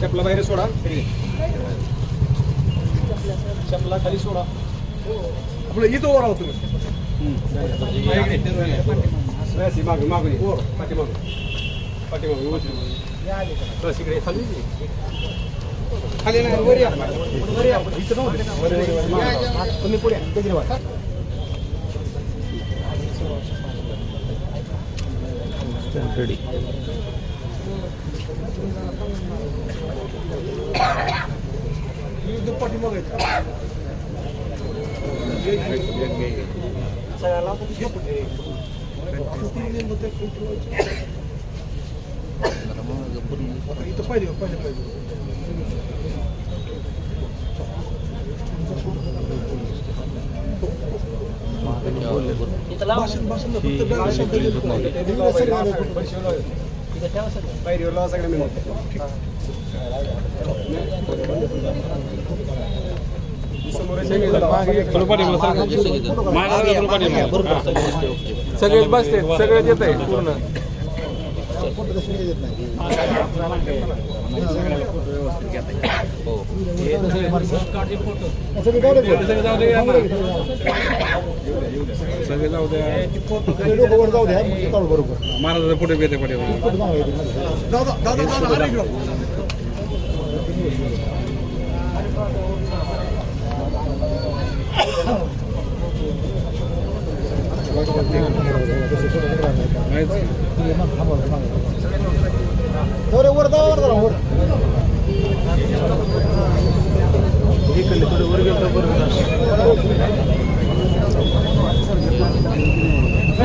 चपला बाहेर सोडा चपला खाली सोडा आपलं इथं वर आहोत तुम्ही मागून मागून ये. पाठीमागून पाठीमागून व्यवस्थित. बस इकडे खाली ये. खाली नाही वर या वर या. वर, वर, वर, मागं. तुम्ही पुढे या. केजरीवाल आहेत. इथं पाहिजे पाहिजे पाहिजे भाषण भाषण सगळ्या समोर सगळेच बसते सगळेच येत आहे पूर्ण. सगळे जाऊ द्या महाराजाचा पुढे येते पाठी दादा दादा दादा अरे इकडं.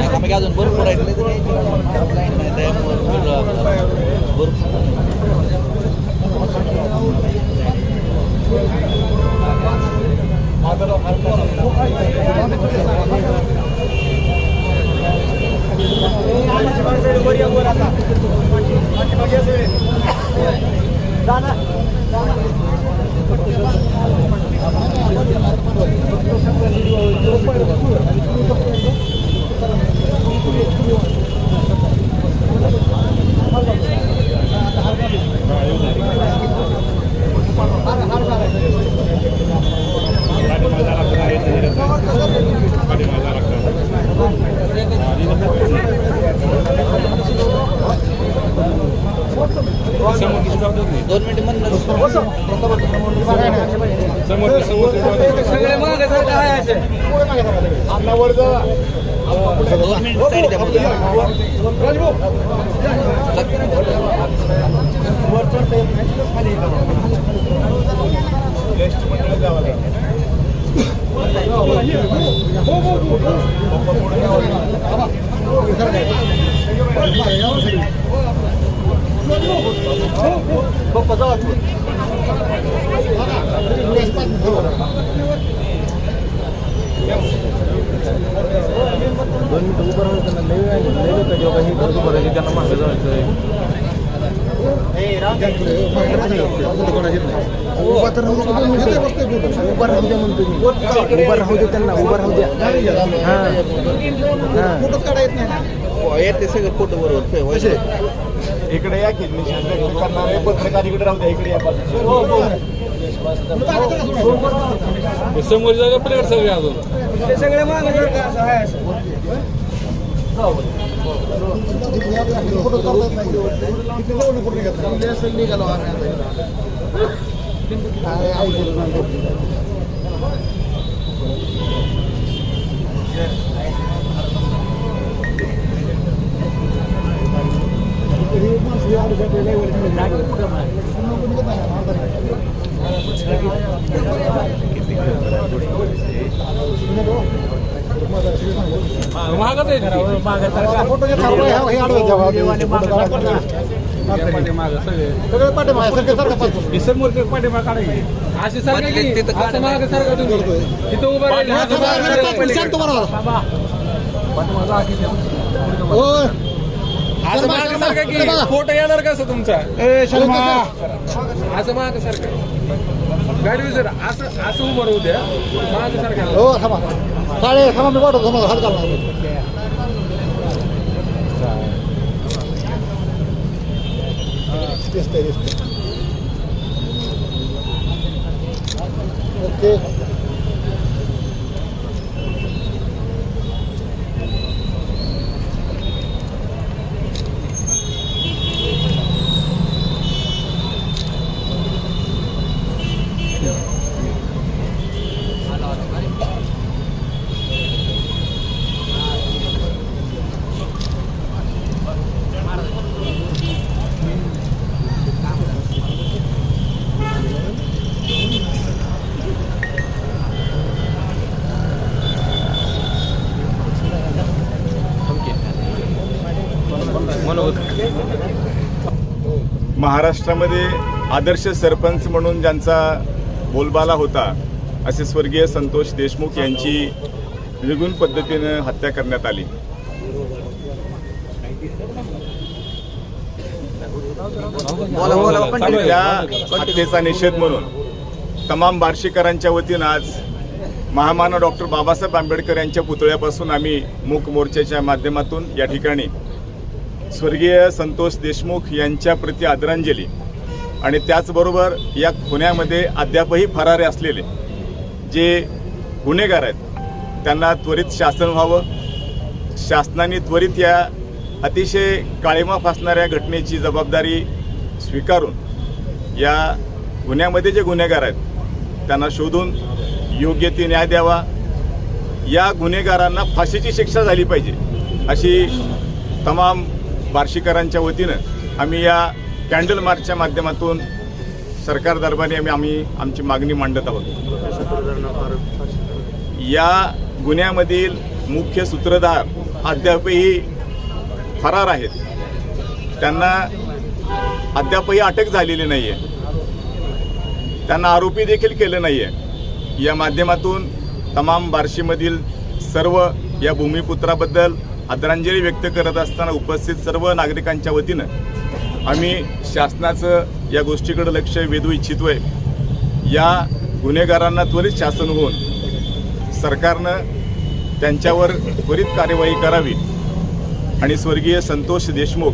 आम्ही अजून भरपूर ऐकले लाईन नाही त्यामुळे भरपूर जाणार. मिनिट म्हणलं समोर समोर सगळे मागे सारखं आहे असे. दोन मिनिट उभं राहून त्यांना लई वेळ लई लोकं जेव्हा ही गर्दी भरायची त्यांना मागे जायचं कुठं. उभं राहू द्या म्हणतो मी उभं राहू दे त्यांना उभं राहू द्या हां हां ना. येते सगळं फोटो बरोबर इकडे या की व्यक्त करणारे पत्रकार इकडे राहू द्या इकडे या समोर जागा पलीकडे सगळे अजून. ते सगळे मागे काढा. पाठीमागं सगळे समोर ते पाठीमागं काढायचे असे सारखं मागं सारखं तिथं उभं राहिले असं मागं सारखं की. फोटो येणार कसं तुमचा. असं मागं सारखं गाडी असं असं उभं राहू द्या. मागं सारखं हो थांबा. काळे थांबा मी पाठवतो थांबा हात घाला दिसतंय दिसतंय. ओके. महाराष्ट्रामध्ये आदर्श सरपंच म्हणून ज्यांचा बोलबाला होता असे स्वर्गीय संतोष देशमुख यांची निगून पद्धतीनं हत्या करण्यात आली. बोला बोला आणि त्या हत्येचा निषेध म्हणून तमाम बार्शीकरांच्या वतीनं आज महामानव डॉक्टर बाबासाहेब आंबेडकर यांच्या पुतळ्यापासून आम्ही मूक मोर्चाच्या माध्यमातून या ठिकाणी स्वर्गीय संतोष देशमुख यांच्या प्रति आदरांजली. आणि त्याचबरोबर या खुन्यामध्ये अद्यापही फरारे असलेले जे गुन्हेगार आहेत त्यांना त्वरित शासन व्हावं. शासनाने त्वरित या अतिशय काळीमा फासणाऱ्या घटनेची जबाबदारी स्वीकारून या गुन्ह्यामध्ये जे गुन्हेगार आहेत त्यांना शोधून योग्य ते न्याय द्यावा. या गुन्हेगारांना फाशीची शिक्षा झाली पाहिजे अशी तमाम बार्शीकरांच्या वतीनं आम्ही या कॅन्डल मार्चच्या माध्यमातून सरकार दरबारी आम्ही आम्ही आमची मागणी मांडत आहोत. या गुन्ह्यामधील मुख्य सूत्रधार अद्यापही फरार आहेत. त्यांना अद्यापही अटक झालेली नाही आहे त्यांना आरोपी देखील केलं नाही आहे या माध्यमातून तमाम बार्शीमधील सर्व या भूमिपुत्राबद्दल आदरांजली व्यक्त करत असताना उपस्थित सर्व नागरिकांच्या वतीनं आम्ही शासनाचं या गोष्टीकडे लक्ष वेधू इच्छितोय. या गुन्हेगारांना त्वरित शासन होऊन सरकारनं त्यांच्यावर त्वरित कार्यवाही करावी. आणि स्वर्गीय संतोष देशमुख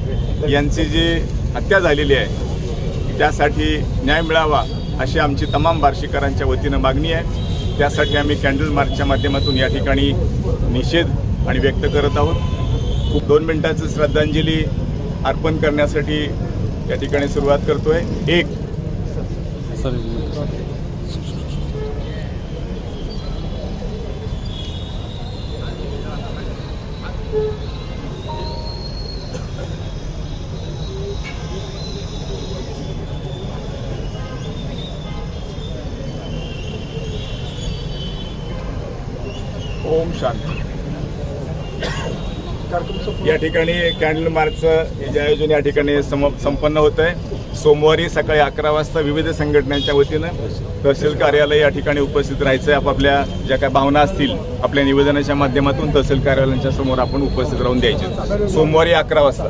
यांची जी हत्या झालेली आहे त्यासाठी न्याय मिळावा अशी आमची तमाम बार्शीकरांच्या वतीनं मागणी आहे. त्यासाठी आम्ही कॅन्डल मार्चच्या माध्यमातून या ठिकाणी निषेध आणि व्यक्त करत आहोत. दोन मिनटाचं श्रद्धांजली अर्पण करण्यासाठी या ठिकाणी सुरुवात करतोय. एक. ओम शांती. या ठिकाणी कॅन्डल मार्चचं जे आयोजन या ठिकाणी सम संपन्न होत आहे सोमवारी सकाळी अकरा वाजता विविध संघटनांच्या वतीनं तहसील कार्यालय या ठिकाणी उपस्थित राहायचं आहे आपापल्या ज्या काही भावना असतील आपल्या निवेदनाच्या माध्यमातून तहसील कार्यालयांच्या समोर आपण उपस्थित राहून द्यायचे. सोमवारी अकरा वाजता.